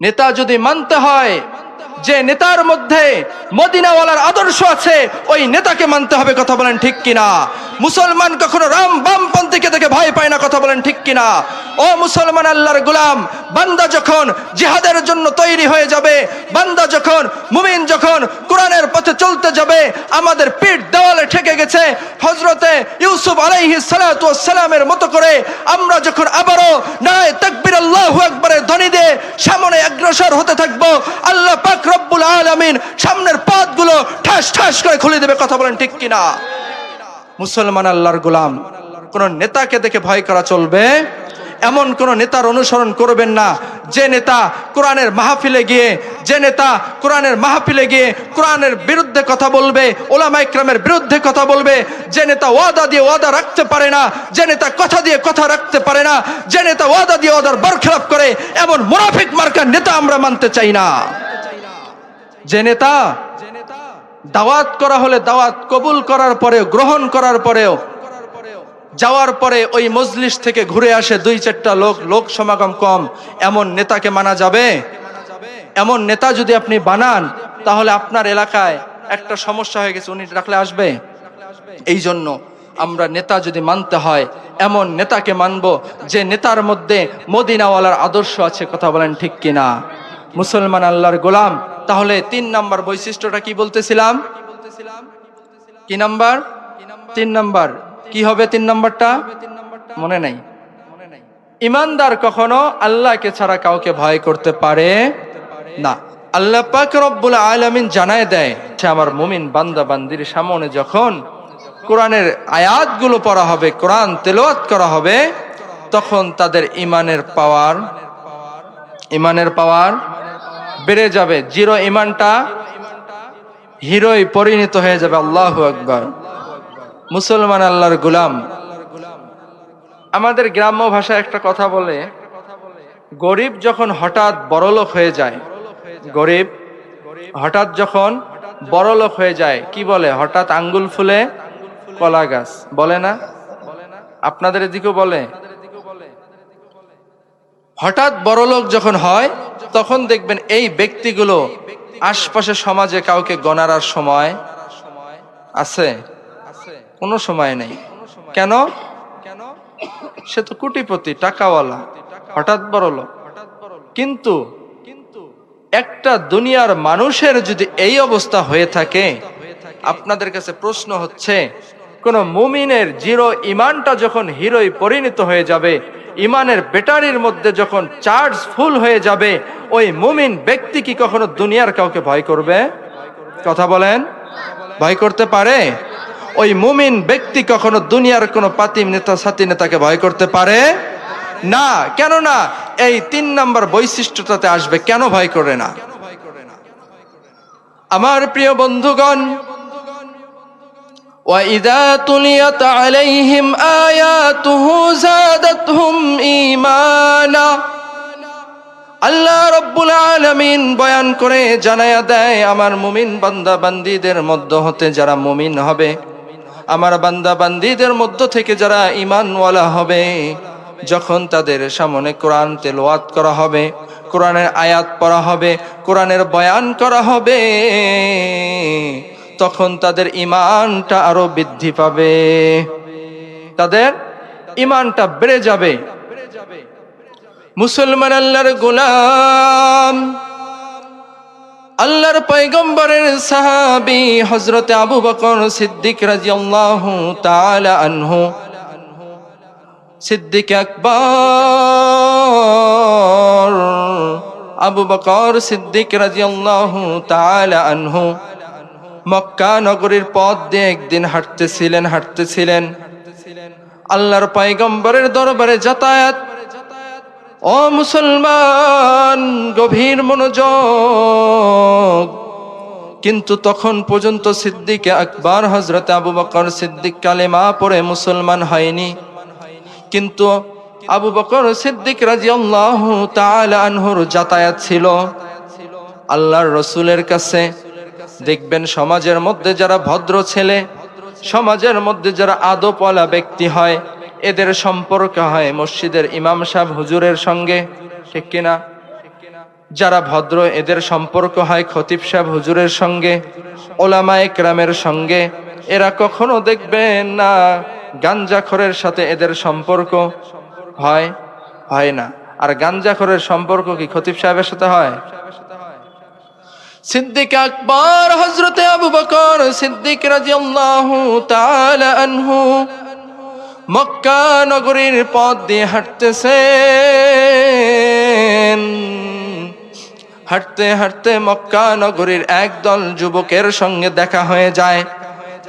নেতা যদি মানতে হয়, যে নেতার মধ্যে মদিনাওয়ালার আদর্শ আছে, ওই নেতাকে মানতে হবে, কথা বলেন ঠিক কিনা? মুসলমান কখনো রাম বামপন্থীকে দেখে ভয় পায় না, কথা বলেন ঠিক কিনা? ও মুসলমান আল্লাহর গুলাম, বান্দা যখন জিহাদের জন্য তৈরি হয়ে যাবে, বান্দা যখন, মুমিন যখন কোরআনের পথে চলতে যাবে, আমাদের পিঠ দেওয়ালে ঠেকে গেছে হজরতে ইউসুফ আলাইহিস সালাতু সালামের মতো করে আমরা যখন আবারও নায় তাকবির আল্লাহু আকবারের ধ্বনি দিয়ে সামনে অগ্রসর হতে থাকব, আল্লাহ পাক রব্বুল আলামিন সামনের পথগুলো ঠাস ঠাস করে খুলে দেবে, কথা বলেন ঠিক কিনা? মুসলমান আল্লাহর গোলাম। কোন নেতাকে দেখে ভয় করা চলবে? এমন কোন নেতার অনুসরণ করবেন না। যে নেতা কোরআনের মাহফিলে গিয়ে, যে নেতা কোরআনের মাহফিলে গিয়ে কোরআনের বিরুদ্ধে কথা বলবে, ওলামা ইকরামের বিরুদ্ধে কথা বলবে, যে নেতা ওয়াদা দিয়ে ওয়াদা রাখতে পারে না, যে নেতা কথা দিয়ে কথা রাখতে পারে না, যে নেতা ওয়াদা দিয়ে ওয়াদার বরখেলাপ করে, এমন মুনাফিক মার্কার নেতা আমরা মানতে চাই না। যে নেতা দাওয়াত করা হলে দাওয়াত কবুল করার পরেও, গ্রহণ করার পরেও, যাওয়ার পরে ওই মজলিস থেকে ঘুরে আসে দুই চারটা লোক লোক সমাগম কম। এমন নেতাকে মানা যাবে? এমন নেতা যদি আপনি বানান, তাহলে আপনার এলাকায় একটা সমস্যা হয়ে গেছে, উনি রাখলে আসবে? এই জন্য আমরা নেতা যদি মানতে হয়, এমন নেতাকে মানব যে নেতার মধ্যে মদিনাওয়ালার আদর্শ আছে, কথা বলেন ঠিক কিনা? মুসলমান আল্লাহর গোলাম তাহলে তিন নাম্বার বৈশিষ্ট্যটা কি বলতেছিলাম? কি নাম্বার? তিন নাম্বার। কি হবে তিন নাম্বারটা? মনে নাই। ইমানদার কখনো আল্লাহকে ছাড়া কাউকে ভয় করতে পারে না। আল্লাহ পাক রব্বুল আলামিন জানায় দেয়, সে আমার মুমিন বান্দা বান্দির সামনে যখন কোরআনের আয়াতগুলো পড়া হবে, কোরআন তেলাওয়াত করা হবে, তখন তাদের ইমানের পাওয়ার ইমানের পাওয়ার বেড়ে যাবে। জিরো ইমানটা হিরোই পরিণত হয়ে যাবে। আল্লাহ আকবর। মুসলমান আল্লাহর গুলাম। আমাদের গ্রাম্য ভাষায় একটা কথা বলে, গরিব যখন হঠাৎ বড়লোক হয়ে যায়, গরিব হঠাৎ যখন বড়লোক হয়ে যায়, কি বলে? হঠাৎ আঙ্গুল ফুলে কলা গাছ। বলে না? আপনাদের এদিকেও বলে হঠাৎ বড়লোক যখন হয়, তখন দেখবেন এই ব্যক্তিগুলো আশপাশে সমাজে কাউকে গণার সময় আছে? কোনো সময় নেই। কেন? কেন সে তো কোটিপতি, টাকাওয়ালা, হঠাৎ বড় লোক কিন্তু একটা দুনিয়ার মানুষের যদি এই অবস্থা হয়ে থাকে, আপনাদের কাছে প্রশ্ন হচ্ছে, কোন মুমিনের জিরো ইমানটা যখন হিরোই পরিণত হয়ে যাবে ইমানের ব্যাটারির মধ্যে যখন চার্জ ফুল হয়ে যাবে, ওই মুমিন ব্যক্তি কি কখনো দুনিয়ার কাউকে ভয় করবে? কথা বলেন। ভয় করতে পারে? ওই মুমিন ব্যক্তি কখনো দুনিয়ার কোনো পাতিম নেতা, সাথী নেতাকে ভয় করতে পারে? না। কেন না? এই তিন নাম্বার বৈশিষ্ট্যটাতে আসবে। কেন ভয় করে না? আমার প্রিয় বন্ধুগণ وَإِذَا تُلِيَتْ عَلَيْهِمْ آيَاتُهُ زَادَتْهُمْ إِيمَانًا আল্লাহ রব্বুল আলামিন বয়ান করে জানায়া দেয় আমার মুমিন বান্দা বান্দিদের মধ্য হতে যারা মুমিন হবে আমার বান্দা বান্দিদের মধ্য থেকে যারা ইমানওয়ালা হবে যখন তাদের সামনে কোরআন তেলাওয়াত করা হবে কোরআনের আয়াত পড়া হবে কোরআনের বয়ান করা হবে তখন তাদের ইমানটা আরও বৃদ্ধি পাবে। তাদের ইমানটা বেড়ে যাবে। মুসলমান আল্লাহর গোলাম, আল্লাহর পয়গম্বরের সাহাবি হজরতে আবু বকর সিদ্দিক রাজিয়াল্লাহু তাআলা আনহু, সিদ্দিক আকবর, আবু বকর সিদ্দিক রাজিয়াল্লাহু তাআলা আনহু মক্কা নগরীর পথ দিয়ে একদিন হাঁটতেছিলেন হাঁটতেছিলেন। আল্লাহর পাইগম্বরের দরবারে যাতায়াত। ও মুসলমান, গভীর মনোযোগ। কিন্তু তখন পর্যন্ত সিদ্দিকে আকবর হজরত আবু বকর সিদ্দিক কালেমা পড়ে মুসলমান হয়নি। কিন্তু আবু বকর সিদ্দিক রাজি আল্লাহ আনহুর যাতায়াত ছিল। আল্লাহর রসুলের কাছে দেখবেন সমাজের মধ্যে যারা ভদ্র ছেলে, সমাজের মধ্যে যারা আদপওয়ালা ব্যক্তি হয়, এদের সম্পর্ক হয় মসজিদের ইমাম সাহেব হুজুরের সঙ্গে, ঠিক কিনা? যারা ভদ্র, এদের সম্পর্ক হয় খতিব সাহেব হুজুরের সঙ্গে, ওলামায়ে ক্রামের সঙ্গে। এরা কখনো দেখবেন না গাঞ্জাখরের সাথে এদের সম্পর্ক হয় হয় না। আর গাঞ্জাখরের সম্পর্ক কি খতিব সাহেবের সাথে হয়? সিদ্দিক আকবর হজরতে আবু বকর সিদ্দিক রাজিয়াল্লাহু তাআলা আনহু মক্কা নগরীর পথ দিয়ে হাঁটতেছেন। হাঁটতে হাঁটতে মক্কা নগরীর একদল যুবকের সঙ্গে দেখা হয়ে যায়।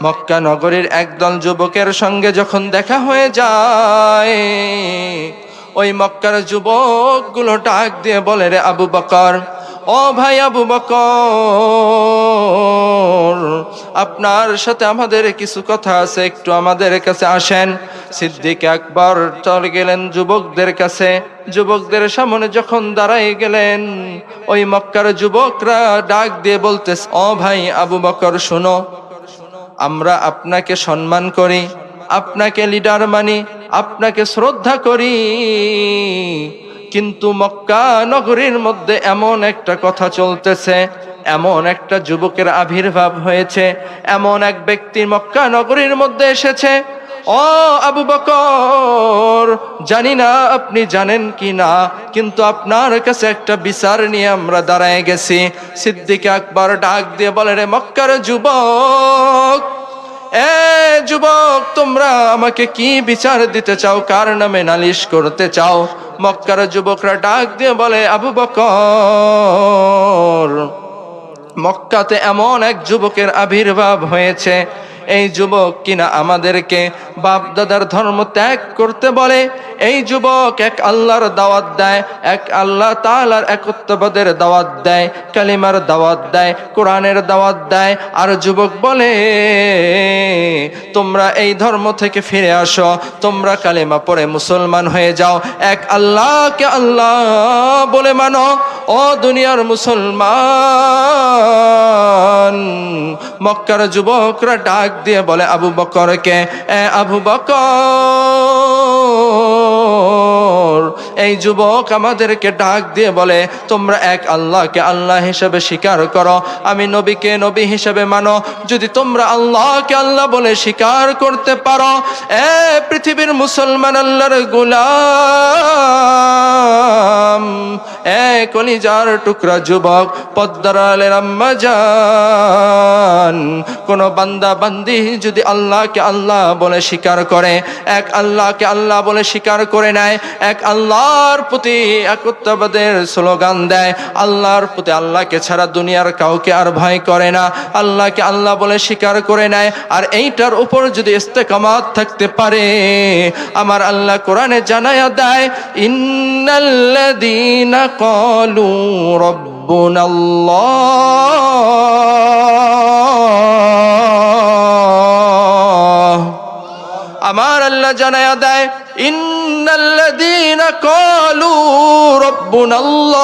মক্কা নগরীর একদল যুবকের সঙ্গে যখন দেখা হয়ে যায়, ওই মক্কার যুবকগুলো ডাক দিয়ে বলে, রে আবু বকর ও ভাই আবু বকর, আপনার সাথে আমাদের কিছু কথা আছে, একটু আমাদের কাছে আসেন। সিদ্দিক একবার চলে গেলেন যুবকদের কাছে। যুবকদের সামনে যখন দাঁড়াই গেলেন, ওই মক্কার যুবকরা ডাক দিয়ে বলতেছে, ও ভাই আবু বকর, শোনো, আমরা আপনাকে সম্মান করি, আপনাকে লিডার মানি, আপনাকে শ্রদ্ধা করি। কিন্তু মক্কা নগরীর মধ্যে এমন একটা কথা চলতেছে, এমন একটা যুবকের আবির্ভাব হয়েছে, এমন এক ব্যক্তি মক্কা নগরীর মধ্যে এসেছে, ও আবু বকর, জানি না আপনি জানেন কি না, কিন্তু আপনার কাছে একটা বিচার নিয়ে আমরা দাঁড়ায় গেছি। সিদ্দিক আকবর ডাক দিয়ে বলে, রে মক্কার যুবক এ যুবক, তোমরা আমাকে কি বিচার দিতে চাও? কার নামে নালিশ করতে চাও? মক্কার যুবকরা ডাক দিয়ে বলে, আবু বকর। মক্কাতে এমন এক যুবকের আবির্ভাব হয়েছে। এই যুবক কিনা আমাদেরকে বাপ দাদার ধর্ম ত্যাগ করতে বলে, এই যুবক এক আল্লাহর দাওয়াত দেয়, এক আল্লাহ তালার একত্ববাদের দাওয়াত দেয়, কালিমার দাওয়াত দেয়, কোরআনের দাওয়াত দেয়। আর যুবক বলে, তোমরা এই ধর্ম থেকে ফিরে আসো, তোমরা কালিমা পরে মুসলমান হয়ে যাও। এক আল্লাহকে আল্লাহ বলে মানো, ও দুনিয়ার মুসলমান। মক্কার যুবকরা ডাক দিয়ে বলে আবু বকরকে এ আবু বকর। এই যুবক আমাদেরকে ডাক দিয়ে বলে, তোমরা এক আল্লাহকে আল্লাহ হিসেবে স্বীকার করো। আমি নবীকে নবী হিসেবে মানো। যদি তোমরা আল্লাহকে আল্লাহ বলে স্বীকার করতে পারো, এ পৃথিবীর মুসলমান আল্লাহর গুলাম। এ কলিজার টুকরা যুবক পদ্মারালের আম্মা কোন বান্দা বান্দি যদি আল্লাহকে আল্লাহ বলে স্বীকার করে, এক আল্লাহকে আল্লাহ বলে স্বীকার করে নেয় এক আল্লাহর প্রতি একত্ববাদের স্লোগান দেয়। আল্লাহর প্রতি আল্লাহকে ছাড়া দুনিয়ার কাউকে আর ভয় করে না। আল্লাহকে আল্লাহ বলে স্বীকার করে নেয়। আর এইটার উপর যদি ইস্তেকামাত থাকতে পারে, আমার আল্লাহ কোরআনে জানায়া দেয়, ইন্নাল্লাযীনা ক্বালু রাব্বুনাল্লাহ। আল্লাহ জানায়া দেয় ইন্নাল্লাযীনা ক্বালু রাব্বুনাল্লাহ।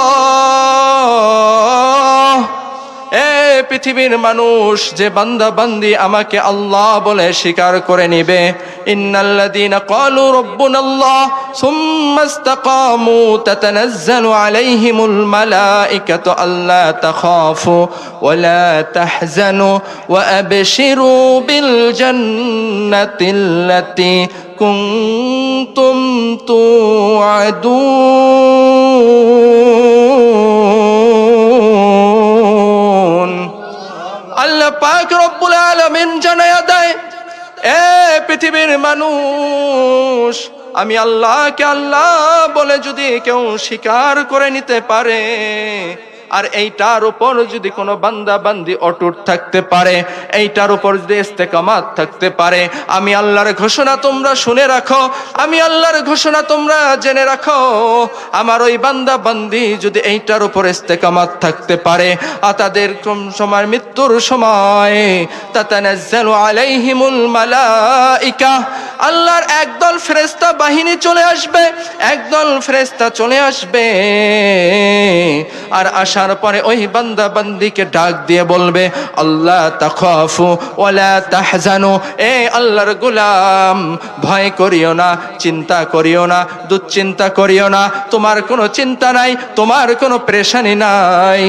পৃথিবীর মানুষ, যে বান্দা বান্দি আমাকে আল্লাহ বলে স্বীকার করে নিবে। ইন্নাল্লাযীনা ক্বালু রাব্বুনাল্লাহ, সুম্মা ইসতাকামু, তাতানাজ্জালু আলাইহিমুল মালাইকাতু আল্লা তাখাফু, ওয়া লা তাহজানু, ওয়া আবশিরু বিল জান্নাতিল্লাতী কুনতুম তুআদুন। এ পৃথিবীর মানুষ আমি আল্লাহকে আল্লাহ বলে যদি কেউ স্বীকার করে নিতে পারে আর এইটার উপর যদি কোনো বান্দা বান্দি অটুট থাকতে পারে, এইটার উপর যদি ইস্তেকামাত থাকতে পারে, আমি আল্লাহর ঘোষণা তোমরা শুনে রাখো, আমি আল্লাহর ঘোষণা তোমরা জেনে রাখো। আমার ওই বান্দা বান্দি যদি এইটার উপর ইস্তেকামাত থাকতে পারে আর তাদের কোন সময় মৃত্যুর সময়? তাতানাজ্জালু আলাইহিমুল মালাইকা। আল্লাহর একদল ফেরেশতা বাহিনী চলে আসবে, একদল ফেরেশতা চলে আসবে। আর তারপরে ওই বান্দা বান্দিকে ডাক দিয়ে বলবে, আল্লাহ তাখাফু ওয়ালা তাহজানু। এ আল্লাহর গোলাম, ভয় করিও না, চিন্তা করিও না, দুশ্চিন্তা করিও না। তোমার কোনো চিন্তা নাই, তোমার কোনো প্রেশানি নাই,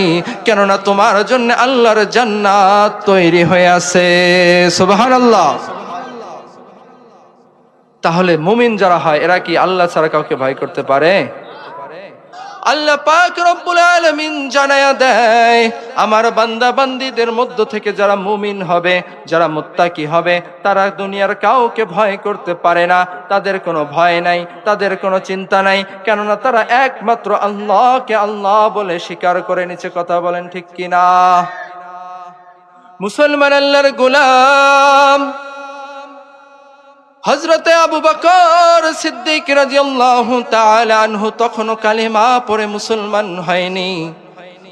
কেননা তোমার জন্য আল্লাহর জান্নাত তৈরি হয়ে আছে। সুবহানাল্লাহ। তাহলে মুমিন যারা হয়, এরা কি আল্লাহ ছাড়া কাউকে ভয় করতে পারে? আল্লাহ পাক রব্বুল আলামিন জানায়া দেয়, আমার বান্দা বান্দিদের মধ্য থেকে যারা মুমিন হবে, যারা মুত্তাকি হবে, তারা দুনিয়ার কাউকে ভয় করতে পারে না। তাদের কোনো ভয় নাই, তাদের কোনো চিন্তা নাই, কেননা তারা একমাত্র আল্লাহকে আল্লাহ বলে স্বীকার করে নিচে কথা বলেন ঠিক কিনা? মুসলমান আল্লাহর গোলাম হজরতে আবু বকর সিদ্দিক রাদিয়াল্লাহু তাআলা আনহু তখনও কালিমা পড়ে মুসলমান হয়নি।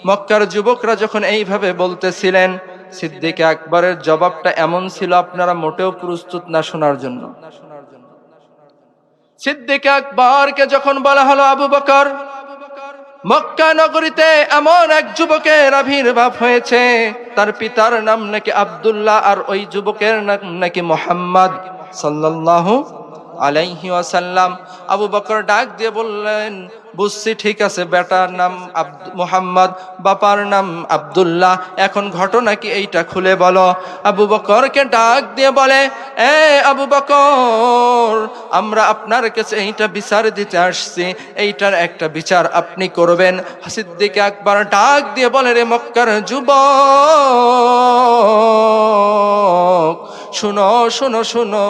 মক্কার যুবকরা যখন এইভাবে বলতেছিলেন, সিদ্দিক আকবরের জবাবটা এমন ছিল, আপনারা মোটেও প্রস্তুত না শোনার জন্য। সিদ্দিক আকবরকে যখন বলা হলো আবু বকর, মক্কা নগরীতে এমন এক যুবকের আবির্ভাব হয়েছে, তার পিতার নাম নাকি আব্দুল্লাহ আর ওই যুবকের নাম নাকি মোহাম্মদ। সাল্লাল্লাহু আলাইহি ওয়াসাল্লাম। আবু বকর ডাক দিয়ে বললেন, বুঝছি, ঠিক আছে, বেটার নাম মোহাম্মদ বাপার নাম আব্দুল্লাহ, এখন ঘটনা কি এইটা খুলে বলো। আবু বকরকে ডাক দিয়ে বলে, এ আবু বকর, আমরা আপনার কাছে এইটা বিচার দিতে আসছি, এইটার একটা বিচার আপনি করবেন। সিদ্দিক একবার ডাক দিয়ে বলে, রে মক্কার যুবক শুনো শুনো শুনো।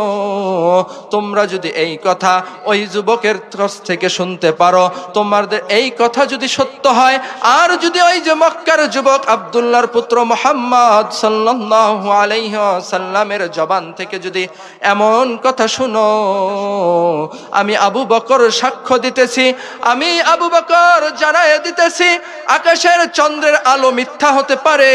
তোমরা যদি এই কথা ওই যুবকের কাছ থেকে শুনতে পারো, তোমাদের এই কথা যদি সত্য হয়, আর যদি ওই যে মক্কার যুবক আবদুল্লাহর পুত্র মোহাম্মদ সাল্লাল্লাহু আলাইহি সাল্লামের জবান থেকে যদি এমন কথা শুনো, আমি আবু বকর সাক্ষ্য দিতেছি, আমি আবু বকর জানায় দিতেছি, আকাশের চন্দ্রের আলো মিথ্যা হতে পারে,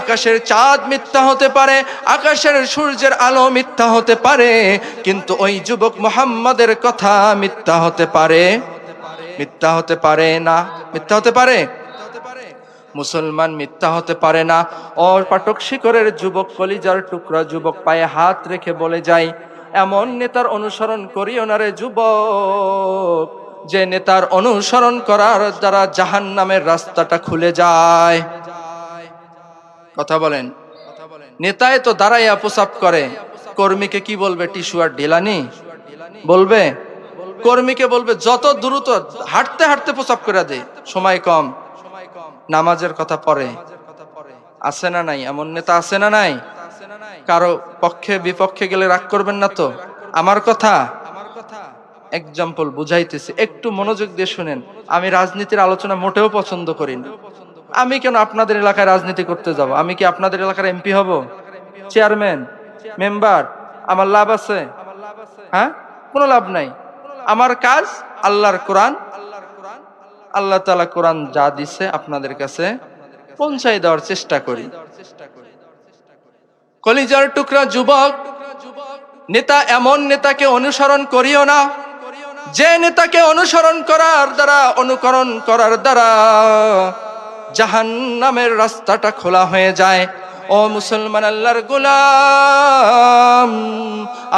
আকাশের চাঁদ মিথ্যা হতে পারে, আকাশের সূর্যের আলো মিথ্যা হতে পারে, কিন্তু ওই যুবক মোহাম্মদের কথা মিথ্যা হতে পারে। মিথ্যা হতে পারে না। মিথ্যা হতে পারে? মুসলমান মিথ্যা হতে পারে না। ওর পাটক শিকরের যুবক, কলিজার টুকরা যুবক পায়ে হাত রেখে বলে যায়, এমন নেতার অনুসরণ করিও না রে যুবক। যে নেতার অনুসরণ করার দ্বারা জাহান নামের রাস্তাটা খুলে যায়। কথা বলেন। নেতায় তো দাঁড়াইয়া প্রসাব করে। কর্মীকে কি বলবে টিস্যু আর ঢিলানি? বলবে? কর্মীকে বলবে, যত দ্রুত হাঁটতে হাঁটতে প্রসাব করে দে, সময় কম। নামাজের কথা পরে আছে না নাই? এমন নেতা আছে না নাই? কারও পক্ষে বিপক্ষে গেলে রাগ করবেন না তো? আমার কথা? এক্সাম্পল বুঝাইতেছি। একটু মনোযোগ দিয়ে শুনেন। আমি রাজনীতির আলোচনা মোটেও পছন্দ করি না। আমি কেন আপনাদের এলাকায় রাজনীতি করতে যাব? আমি কি আপনাদের এলাকার এমপি হব? চেয়ারম্যান, মেম্বার, আমার লাভ আছে। হ্যাঁ? কোনো লাভ নাই। আমার কাজ আল্লাহর কোরআন। আল্লাহ তালা কোরআন যা দিছে আপনাদের কাছে পৌঁছাই দেওয়ার চেষ্টা করি। কলিজার টুকরা যুবক, নেতা এমন নেতাকে অনুসরণ করিও না। যে নেতাকে অনুসরণ করার দ্বারা, অনুকরণ করার দ্বারা জাহান নামের রাস্তাটা খোলা হয়ে যায়। ও মুসলমান আল্লাহর গোলাম,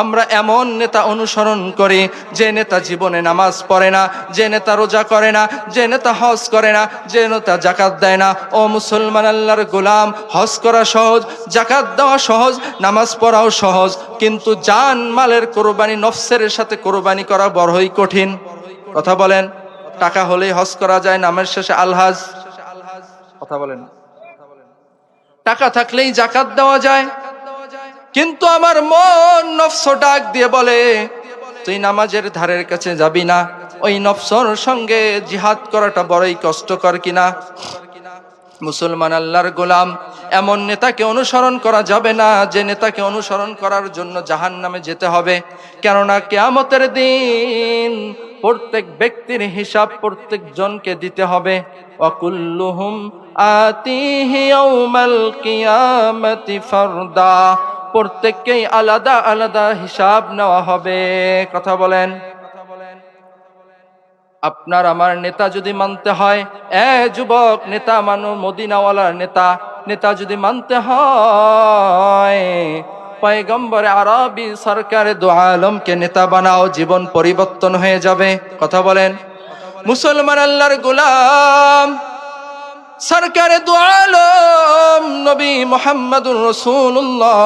আমরা এমন নেতা অনুসরণ করি, যে নেতা জীবনে নামাজ পড়ে না, যে নেতা রোজা করে না, যে নেতা হজ করে না, যে নেতা জাকাত দেয় না। ও মুসলমান আল্লাহর গোলাম, হজ করা সহজ, জাকাত দেওয়া সহজ, নামাজ পড়াও সহজ, কিন্তু জান মালের কোরবানি, নফসের সাথে কোরবানি করা বড়ই কঠিন। কথা বলেন, টাকা হলেই হজ করা যায়, নামের শেষে আলহাজ। কথা বলেন। টাকা থাকলেই জাকাত দেওয়া যায়। কিন্তু আমার মন নফস ডাক দিয়ে বলে, তুই নামাজের ধারের কাছে যাবি না? ওই নফসর সঙ্গে জিহাদ করাটা বড়ই কষ্টকর কিনা? মুসলমান আল্লাহর গোলাম, এমন নেতাকে অনুসরণ করা যাবে না যে নেতাকে অনুসরণ করার জন্য জাহান নামে যেতে হবে। কেননা কেয়ামতের দিন প্রত্যেক ব্যক্তির হিসাব প্রত্যেক জনকে দিতে হবে। অকুল্লুহুম আতিহি ইয়াউমাল কিয়ামতি ফারদা প্রত্যেককেই আলাদা আলাদা হিসাব নেওয়া হবে। কথা বলেন। আপনার আমার নেতা যদি মানতে হয়, এ যুবক, নেতা মানো, মদিনাওয়ালার নেতা নেতা যদি মানতে হয়, পয়গম্বরে আরবি সরকারে দু আলমকে নেতা বানাও, জীবন পরিবর্তন হয়ে যাবে। কথা বলেন। মুসলমান আল্লাহর গোলাম সরকারে দু আলম নবী মোহাম্মদুর রসুল্লাহ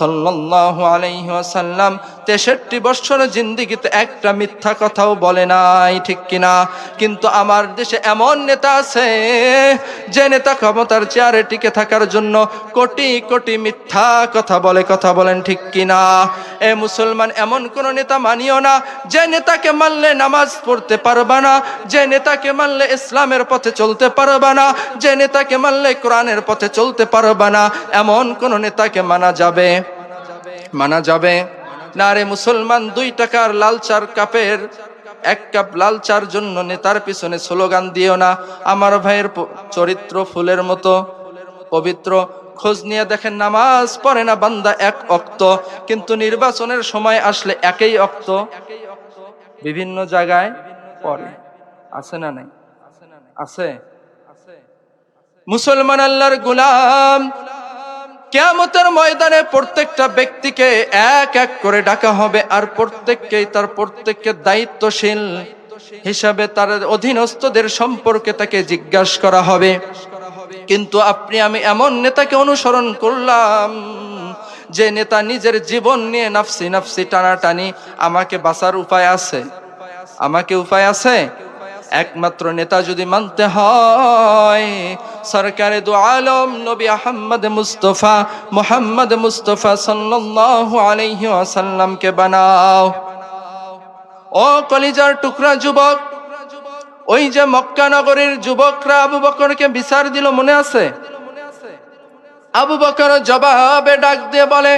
সাল্লাল্লাহু আলাইহি ওয়াসাল্লাম তেষট্টি বছর জিন্দিগিতে একটা মিথ্যা কথাও বলে নাই, ঠিক কিনা? কিন্তু আমার দেশে এমন নেতা আছে যে নেতা ক্ষমতার চেয়ারে টিকে থাকার জন্য কোটি কোটি মিথ্যা কথা বলে, কথা বলেন ঠিক কিনা? এ মুসলমান, এমন কোন নেতা মানিও না যে নেতাকে মানলে নামাজ পড়তে পারবা না, যে নেতাকে মানলে ইসলামের পথে চলতে পারবা না, যে নেতাকে মানলে কোরআনের পথে চলতে পারবা না, এমন কোন নেতাকে মানা যাবে। মানা যাবে। না রে মুসলমান, দুই টাকার লাল চার কাপের এক কাপ লাল চার জন্য নেতার পিছনে স্লোগান দিও না। আমার ভাইয়ের চরিত্র ফুলের মতো, পবিত্র। খোঁজ নিয়ে দেখেন নামাজ পড়ে না বান্দা এক অক্ত। কিন্তু নির্বাচনের সময় আসলে একই অক্ত। বিভিন্ন জায়গায় পড়ে। আছে না নাই? আছে? মুসলমান আল্লাহর গুলাম কেয়ামতের ময়দানে প্রত্যেকটা ব্যক্তিকে এক এক করে ডাকা হবে আর প্রত্যেককেই তার প্রত্যেককে দায়িত্বশীল হিসাবে তার অধীনস্থদের সম্পর্কে তাকে জিজ্ঞাসা করা হবে। কিন্তু আপনি, আমি এমন নেতাকে অনুসরণ করলাম যে নেতা নিজের জীবন নিয়ে নাফসি নাফসি টানাটানি, আমাকে বাঁচার উপায় আছে? আমাকে উপায় আছে? একমাত্র নেতা যদি মানতে হয়, সরকারে দু আলম নবী আহম্মদ মুস্তফা, মোহাম্মদ মুস্তফা সাল্লাল্লাহু আলাইহি ওয়াসাল্লামকে বানাও। ও কলিজার টুকরা যুবক, ওই যে মক্কা নগরীর যুবকরা আবু বকরকে বিচার দিল মনে আছে? আবু বকর জবাবে ডাক দিয়ে বলে,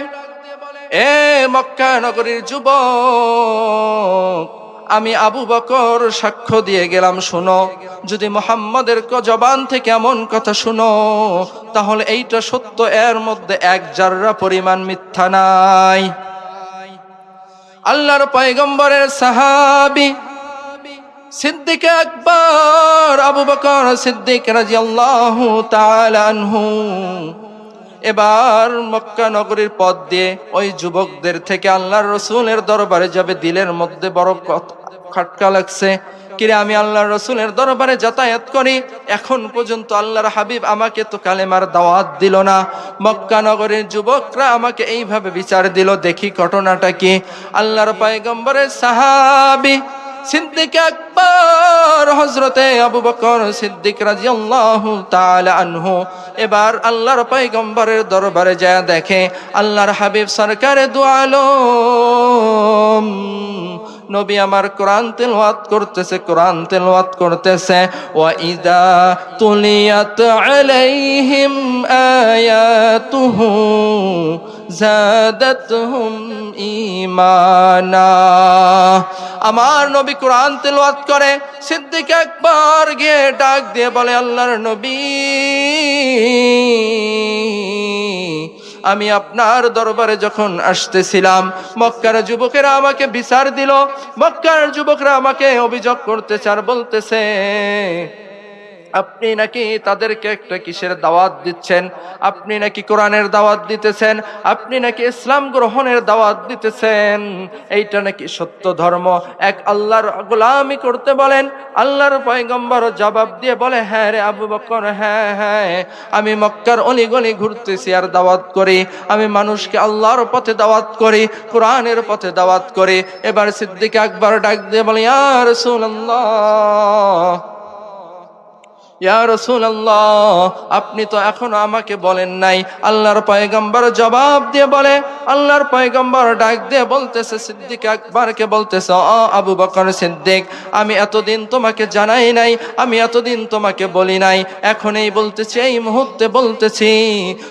এ মক্কা নগরীর যুবক আমি আবু বকর সাক্ষ্য দিয়ে গেলাম, শুনো। যদি মোহাম্মদের জবান থেকে এমন কথা শুনো, তাহলে এইটা সত্য, এর মধ্যে এক জাররা পরিমাণ মিথ্যা নাই। আল্লাহর পয়গম্বরের সাহাবি সিদ্দিক আকবর, আবু বকর সিদ্দিক রাজিয়াল্লাহু তাআলা আনহু এবার মক্কা নগরীর পথ দিয়ে ওই যুবকদের থেকে আল্লাহর রসুলের দরবারে যাবে, দিলের মধ্যে বড় খাটকা লাগছে। কিরে, আমি আল্লাহর রসুলের দরবারে যাতায়াত করি, এখন পর্যন্ত আল্লাহর হাবিব আমাকে তো কালেমার দাওয়াত দিল না। মক্কা নগরের যুবকরা আমাকে এইভাবে বিচার দিল, দেখি ঘটনাটা কি। আল্লাহর পায়গম্বরের সাহাবি সিদ্দিক আকবর হজরতে আবু বকর সিদ্দিক রাজিয়াল্লাহু তাআলা আনহু। এবার আল্লাহর পয়গম্বরের দরবারে যায়, দেখে আল্লাহর হাবিব সরকারে দু আলম। নবী আমার কোরআন তেলাওয়াত করতেছে, কোরআন তেলাওয়াত করতেছে। ওয়া ইদা তুলিয়াত আলাইহিম আয়াতুহু। জাদাতহুম ঈমানা। আমার নবী কোরআন তেলাওয়াত করে, সিদ্দিক একবার গিয়ে ডাক দিয়ে বলে, আল্লাহর নবী, আমি আপনার দরবারে যখন আসতেছিলাম, মক্কার যুবকেরা আমাকে বিচার দিল। মক্কার যুবকরা আমাকে অভিযোগ করতেছে আর বলতেছে আপনি নাকি তাদেরকে একটা কিসের দাওয়াত দিচ্ছেন? আপনি নাকি কোরআনের দাওয়াত দিতেছেন? আপনি নাকি ইসলাম গ্রহণের দাওয়াত দিতেছেন? এইটা নাকি সত্য ধর্ম? এক আল্লাহর গোলামি করতে বলেন, আল্লাহর পয়গম্বর জবাব দিয়ে বলে হ্যাঁ রে আবু বকর হ্যাঁ হ্যাঁ আমি মক্কার অলিগলি ঘুরতেছি আর দাওয়াত করি। আমি মানুষকে আল্লাহর পথে দাওয়াত করি, কোরআনের পথে দাওয়াত করি। এবার সিদ্দিক আকবর ডাক দিয়ে বলে, ইয়া রাসূলুল্লাহ আপনি তো এখনও আমাকে বলেন নাই। আল্লাহর পয়গম্বর জবাব দিয়ে বলে, আল্লাহর পয়গম্বর ডাক দিয়ে বলতেছে, সিদ্দিক আকবরকে বলতেছে, অ, আবু বকর সিদ্দিক, আমি এতদিন তোমাকে জানাই নাই, আমি এতদিন তোমাকে বলি নাই। এখনই বলতেছি, এই মুহূর্তে বলতেছি,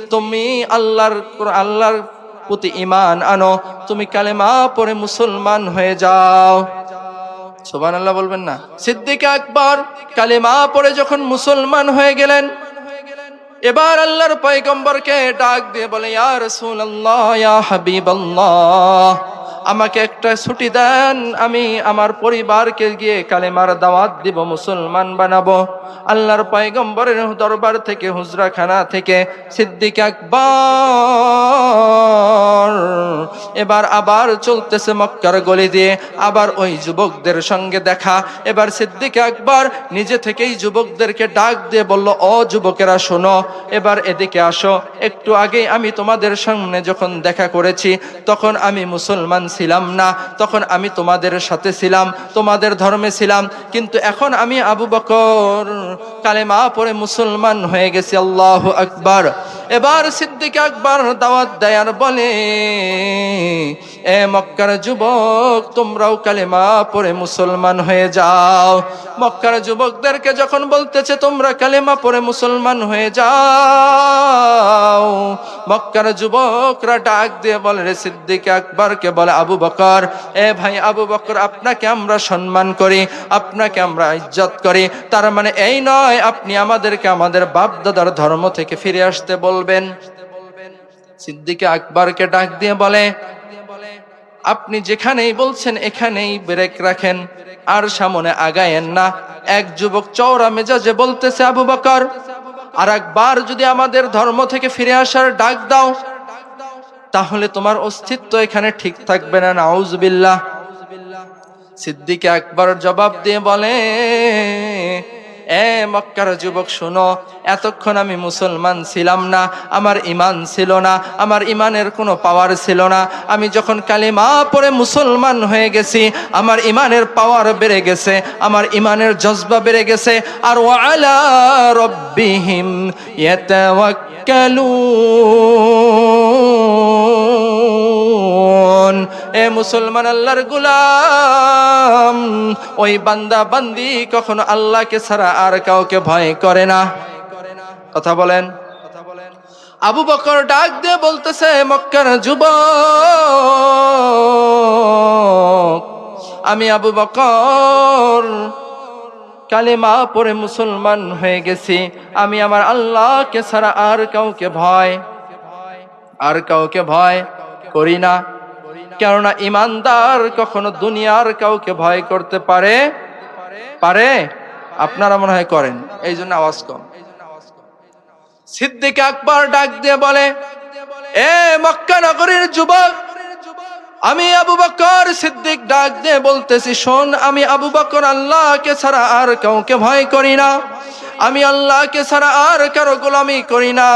তুমি আল্লাহর আল্লাহর প্রতি ইমান আনো, তুমি কালেমা পরে মুসলমান হয়ে যাও। সোবান আল্লাহ বলবেন না। সিদ্দিক আকবর কালিমা পরে যখন মুসলমান হয়ে গেলেন, এবার আল্লাহর পয়গম্বরকে ডাক দিয়ে বলে, ইয়া রাসূলুল্লাহ, ইয়া হাবিবাল্লাহ। আমাকে একটা ছুটি দেন, আমি আমার পরিবারকে গিয়ে কালেমার দাওয়াত দিব, মুসলমান বানাবো। আল্লাহর পয়গম্বরের দরবার থেকে, হুজরাখানা থেকে সিদ্দিক আকবর। এবার আবার চলতেছে মক্কার গলি দিয়ে, আবার ওই যুবকদের সঙ্গে দেখা। এবার সিদ্দিক আকবর নিজে থেকেই যুবকদেরকে ডাক দিয়ে বলল, ও যুবকেরা, শোনো, এবার এদিকে আসো। একটু আগে আমি তোমাদের সামনে যখন দেখা করেছি, তখন আমি মুসলমান ছিলাম না, তখন আমি তোমাদের সাথে ছিলাম, তোমাদের ধর্মে ছিলাম। কিন্তু এখন আমি আবু বকর কালেমা পরে মুসলমান হয়ে গেছি, আল্লাহ আকবার। এবার সিদ্দিক আকবর দাওয়াত দেয়ার বলে, এ মক্কার যুবক, তোমরাও কালেমা পরে মুসলমান হয়ে যাও। মক্কার যুবকদেরকে যখন বলতেছে, তোমরা কালেমা পরে মুসলমান হয়ে যাও। মক্কার যুবকরা ডাক দিয়ে বলে, রে সিদ্দিক আকবরকে বলে, আবু বকর, এ ভাই আবু বকর, আপনাকে আমরা সম্মান করি, আপনাকে আমরা ইজ্জত করি। তার মানে এই নয়, আপনি আমাদেরকে আমাদের বাপ দাদার ধর্ম থেকে ফিরে আসতে বলবেন। সিদ্দিকে আকবরকে ডাক দিয়ে বলে, আপনি যেখানেই বলছেন এখানেই ব্রেক রাখেন, আর সামনে আগায়েন না। এক যুবক চৌরা মেজাজে বলতেছে, আবু বকর আর একবার যদি আমাদের ধর্ম থেকে ফিরে আসার ডাক দাও, তাহলে তোমার অস্তিত্ব এখানে ঠিক থাকবে না, নাউজবিল্লাহ। সিদ্দিকে একবার জবাব দিয়ে বলে এ মক্কার যুবক, শোনো, এতক্ষণ আমি মুসলমান ছিলাম না, আমার ইমান ছিল না, আমার ইমানের কোনো পাওয়ার ছিল না। আমি যখন কালিমা পরে মুসলমান হয়ে গেছি, আমার ইমানের পাওয়ার বেড়ে গেছে, আমার ইমানের জজবা বেড়ে গেছে। আর ওয়ালা রব্বিহিম ইয়াতাওয়াক্কালুন। এ মুসলমান আল্লাহর গুলাম, ওই বান্দা বান্দি কখনো আল্লাহকে ছাড়া আর কাউকে ভয় করে না। কথা বলেন। আবু বকর ডাক দিয়ে বলতেছে, মক্কার যুবক, আমি আবু বকর, কালেমা পরে মুসলমান হয়ে গেছি, আমি আমার আল্লাহকে ছাড়া আর কাউকে ভয়, আর কাউকে ভয় করি না। কেননা ইমানদার কখনো দুনিয়ার কাউকে ভয় করতে পারে? পারে? আপনারা মনে হয় করেন। এই জন্য আওয়াজ কম। সিদ্দিক আকবর ডাক দিয়ে বলে, এ মক্কা নগরীর যুবক, আমি আবু বকর সিদ্দিক ডাক দিয়ে বলতেছি, শোন, আমি আবু বকর আল্লাহকে ছাড়া আর কাউকে ভয় করি না। আমি আল্লাহকে ছাড়া আর কারও গোলামি করি না।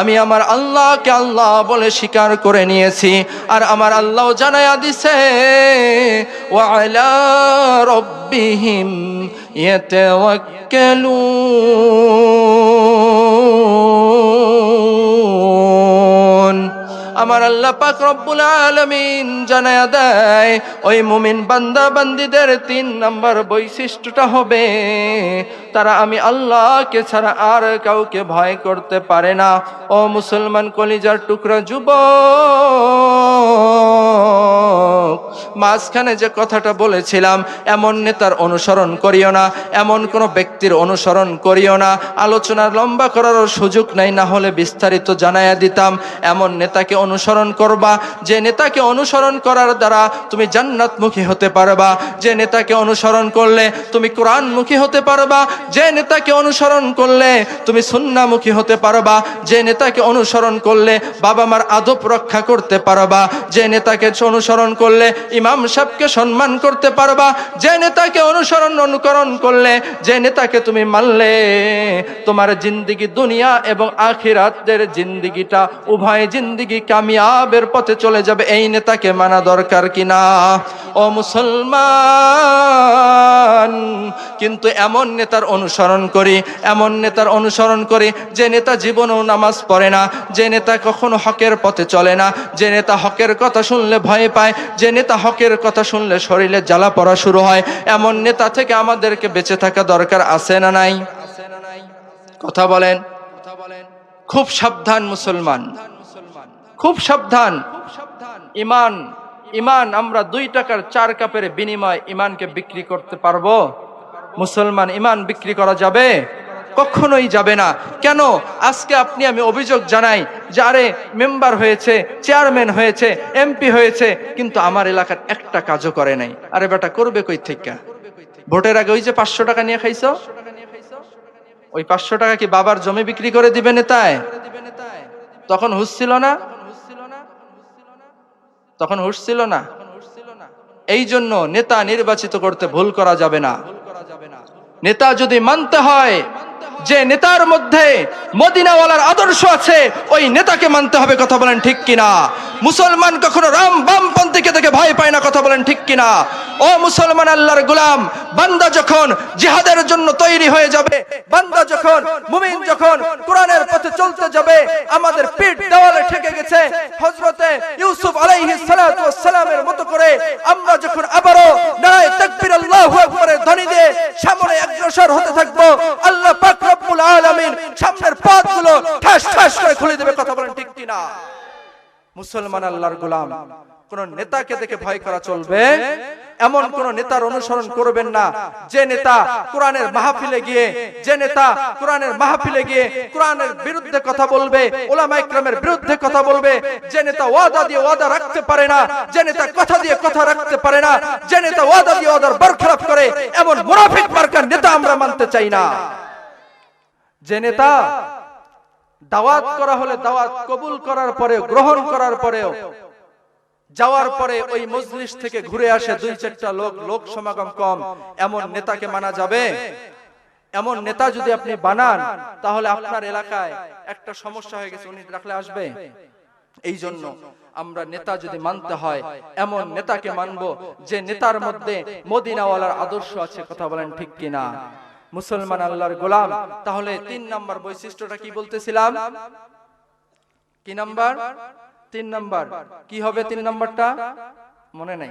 আমি আমার আল্লাহকে আল্লাহ বলে স্বীকার করে নিয়েছি। আর আমার আল্লাহ জানায়া দিছে ওয়ালা রব্বিহিম ইয়াতাওয়াক্কালুন। আমার আল্লাহ পাক রব্বুল আলামিন জানায়া দেয়, ওই মুমিন বান্দা বান্দিদের তিন নম্বর বৈশিষ্ট্যটা হবে তারা আমি আল্লাহকে ছাড়া আর কাউকে ভয় করতে পারে না। ও মুসলমান কলিজার টুকরা যুব মাঝখানে যে কথাটা বলেছিলাম, এমন নেতার অনুসরণ করিও না, এমন কোন ব্যক্তির অনুসরণ করিও না। আলোচনা লম্বা করারও সুযোগ নাই, না হলে বিস্তারিত জানাইয়া দিতাম। এমন নেতাকে অনুসরণ করবা, যে নেতাকে অনুসরণ করার দ্বারা তুমি জান্নাতমুখী হতে পারবা। যে নেতাকে অনুসরণ করলে তুমি কোরআনমুখী হতে পারবা যে নেতাকে অনুসরণ করলে তুমি সুন্নামুখী হতে পারবা, যে নেতাকে অনুসরণ করলে বাবা মার আদব রক্ষা করতে পারবা, যে নেতাকে অনুসরণ করলে ইমাম সাহেবকে সম্মান করতে পারবা, যে নেতাকে অনুসরণ অনুকরণ করলে, যে নেতাকে তুমি মানলে, তোমার জিন্দিগি দুনিয়া এবং আখিরাতের জিন্দিগিটা উভয় জিন্দিগি কামিয়াবের পথে চলে যাবে, এই নেতাকে মানা দরকার কিনা? ও মুসলমান কিন্তু এমন নেতার অনুসরণ করি, এমন নেতার অনুসরণ করি, যে নেতা জীবনেও নামাজ পড়ে না, যে নেতা কখনো হকের পথে চলে না, যে নেতা হকের কথা শুনলে ভয় পায়, যে নেতা হকের কথা শুনলে শরীরে জ্বালা পড়া শুরু হয়। এমন নেতা থেকে আমাদেরকে বেঁচে থাকা দরকার আছে না নাই? কথা বলেন। খুব সাবধান মুসলমান। খুব সাবধান। ইমান ইমান আমরা দুই টাকার চার কাপের বিনিময় ইমানকে বিক্রি করতে পারব? মুসলমান ইমান বিক্রি করা যাবে? কখনোই যাবে না। কেন? আজকে আপনি, আমি অভিযোগ জানাই যে, আরে, মেম্বার হয়েছে, চেয়ারম্যান হয়েছে, এমপি হয়েছে, কিন্তু আমার এলাকার একটা কাজও করে নাই। আরে বেটা, করবে কই থেকে? ভোটের আগে ওই যে পাঁচশো টাকা নিয়ে খাইছো? ওই পাঁচশো টাকা কি বাবার জমি বিক্রি করে দিবে নেতায় তখন হুশ ছিল না? তখন হুশ ছিল না? এই জন্য নেতা নির্বাচিত করতে ভুল করা যাবে না। নেতা যদি মানতে হয়, যে নেতার মধ্যে মদিনাওয়ালার আদর্শ আছে, ওই নেতাকে মানতে হবে, কথা বলেন ঠিক কিনা? মুসলমান কখনো রাম বামপন্থীকে দেখে ভয় পায় না কথা বলেন ঠিক কিনা? ও মুসলমান আল্লাহর গোলাম, বান্দা যখন জিহাদের জন্য তৈরি হয়ে যাবে, বান্দা যখন মুমিন যখন কোরআনের পথে চলতে যাবে, আমাদের পিঠ দেওয়ালে ঠেকে গেছে। হযরতে ইউসুফ ওয়াস সালামের মতো করে আমরা যখন আবারও নারায়ে তাকবীর আল্লাহু আকবারের ধ্বনি দিয়ে সামনে অগ্রসর হতে থাকব, আল্লাহ পাক রব্বুল আলামিন সামনের পথগুলো ঠাস ঠাস করে খুলে দেবে কথা বলেন ঠিক কিনা? মুসলমান আল্লাহর গোলাম। কোন নেতাকে দেখে ভয় করা চলবে? এমন কোন নেতার অনুসরণ করবেন না। যে নেতা কোরআনের মাহফিলে গিয়ে যে নেতা কোরআনের মাহফিলে গিয়ে কোরআনের বিরুদ্ধে কথা বলবে ওলামা ইকরামের বিরুদ্ধে কথা বলবে যে নেতা ওয়াদা দিয়ে ওয়াদা রাখতে পারে না যে নেতা কথা দিয়ে কথা রাখতে পারে না যে নেতা ওয়াদা দিয়ে ওয়াদার বরখলাপ করে এমন মুনাফিক মার্কার নেতা আমরা মানতে চাই না। যে নেতা দাওয়াত করা হলে দাওয়াত কবুল করার পরেও, গ্রহণ করার পরেও। যাওয়ার পরে ওই মজলিস থেকে ঘুরে আসে দুই চারটা লোক লোক সমাগম কম, এমন নেতাকে মানা যাবে। এমন নেতা যদি আপনি বানান, তাহলে আপনার এলাকায় একটা সমস্যা হয়ে গেছে, উনি রাখলে আসবে। এই জন্য আমরা নেতা যদি মানতে হয়, এমন নেতাকে মানব যে নেতার মধ্যে মদিনাওয়ালার আদর্শ আছে, কথা বলেন ঠিক কিনা? মুসলমান আল্লাহর গোলাম। তাহলে তিন নম্বর বৈশিষ্ট্যটা কি বলতেছিলাম? কি নাম্বার? তিন নাম্বার। কি হবে তিন নাম্বারটা? মনে নাই।